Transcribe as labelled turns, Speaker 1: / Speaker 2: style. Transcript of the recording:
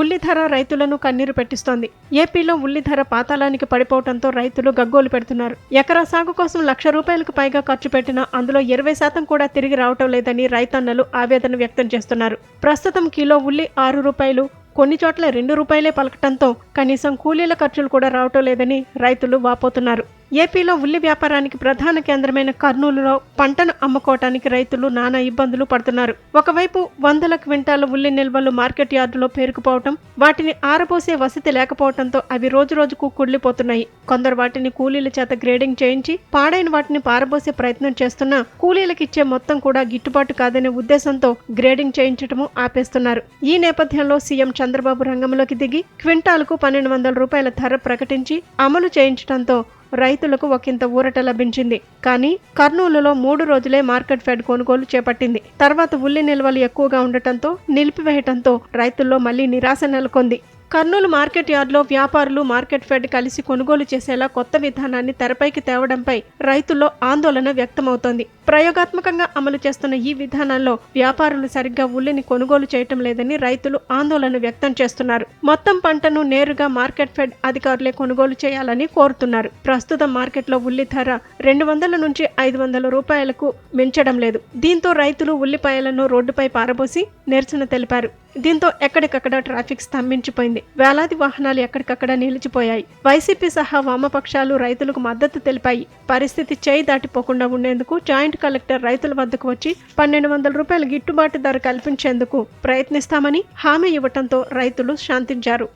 Speaker 1: ఉల్లి ధర రైతులను కన్నీరు పెట్టిస్తోంది. ఏపీలో ఉల్లి ధర పాతాళానికి పడిపోవడంతో రైతులు గగ్గోలు పెడుతున్నారు. ఎకరా సాగు కోసం లక్ష రూపాయలకు పైగా ఖర్చు పెట్టినా అందులో ఇరవై శాతం కూడా తిరిగి రావటం లేదని రైతన్నలు ఆవేదన వ్యక్తం చేస్తున్నారు. ప్రస్తుతం కిలో ఉల్లి ఆరు రూపాయలు కొన్ని చోట్ల రెండు రూపాయలే పలకటంతో కనీసం కూలీల ఖర్చులు కూడా రావటం లేదని రైతులు వాపోతున్నారు. ఏపీలో ఉల్లి వ్యాపారానికి ప్రధాన కేంద్రమైన కర్నూలులో పంటను అమ్ముకోవటానికి రైతులు నానా ఇబ్బందులు పడుతున్నారు. ఒకవైపు వందల క్వింటాల ఉల్లి నిల్వలు మార్కెట్ యార్డులో పేరుకుపోవటం వాటిని ఆరబోసే వసతి లేకపోవడంతో అవి రోజు రోజుకు కుళ్ళిపోతున్నాయి. కొందరు వాటిని కూలీల చేత గ్రేడింగ్ చేయించి పాడైన వాటిని పారబోసే ప్రయత్నం చేస్తున్నా కూలీలకిచ్చే మొత్తం కూడా గిట్టుబాటు కాదనే ఉద్దేశంతో గ్రేడింగ్ చేయించటము ఆపేస్తున్నారు. ఈ నేపథ్యంలో సీఎం చంద్రబాబు రంగంలోకి దిగి క్వింటాలకు పన్నెండు వందల రూపాయల ధర ప్రకటించి అమలు చేయించడంతో రైతులకు ఒకంత ఊరట లభించింది. కానీ కర్నూలులో మూడు రోజులే మార్కెట్ ఫెడ్ కొనుగోలు చేపట్టింది. తర్వాత ఉల్లి నిల్వలు ఎక్కువగా ఉండటంతో నిలిపివేయటంతో రైతుల్లో మళ్ళీ నిరాశ నెలకొంది. కర్నూలు మార్కెట్ యార్డ్లో వ్యాపారులు మార్కెట్ ఫెడ్ కలిసి కొనుగోలు చేసేలా కొత్త విధానాన్ని తెరపైకి తేవడంపై రైతుల్లో ఆందోళన వ్యక్తమవుతోంది. ప్రయోగాత్మకంగా అమలు చేస్తున్న ఈ విధానంలో వ్యాపారులు సరిగ్గా ఉల్లిని కొనుగోలు చేయటం లేదని రైతులు ఆందోళన వ్యక్తం చేస్తున్నారు. మొత్తం పంటను నేరుగా మార్కెట్ ఫెడ్ అధికారులే కొనుగోలు చేయాలని కోరుతున్నారు. ప్రస్తుతం మార్కెట్లో ఉల్లి ధర రెండు వందల నుంచి ఐదు వందల రూపాయలకు మించడం లేదు. దీంతో రైతులు ఉల్లిపాయలను రోడ్డుపై పారబోసి నిరసన తెలిపారు. దీంతో ఎక్కడికక్కడ ట్రాఫిక్ స్తంభించిపోయింది. వేలాది వాహనాలు ఎక్కడికక్కడ నిలిచిపోయాయి. వైసీపీ సహా వామపక్షాలు రైతులకు మద్దతు తెలిపాయి. పరిస్థితి చేయి దాటిపోకుండా ఉండేందుకు జాయింట్ కలెక్టర్ రైతుల వద్దకు వచ్చి పన్నెండు వందల రూపాయల గిట్టుబాటు ధర కల్పించేందుకు ప్రయత్నిస్తామని హామీ ఇవ్వటంతో రైతులు శాంతించారు.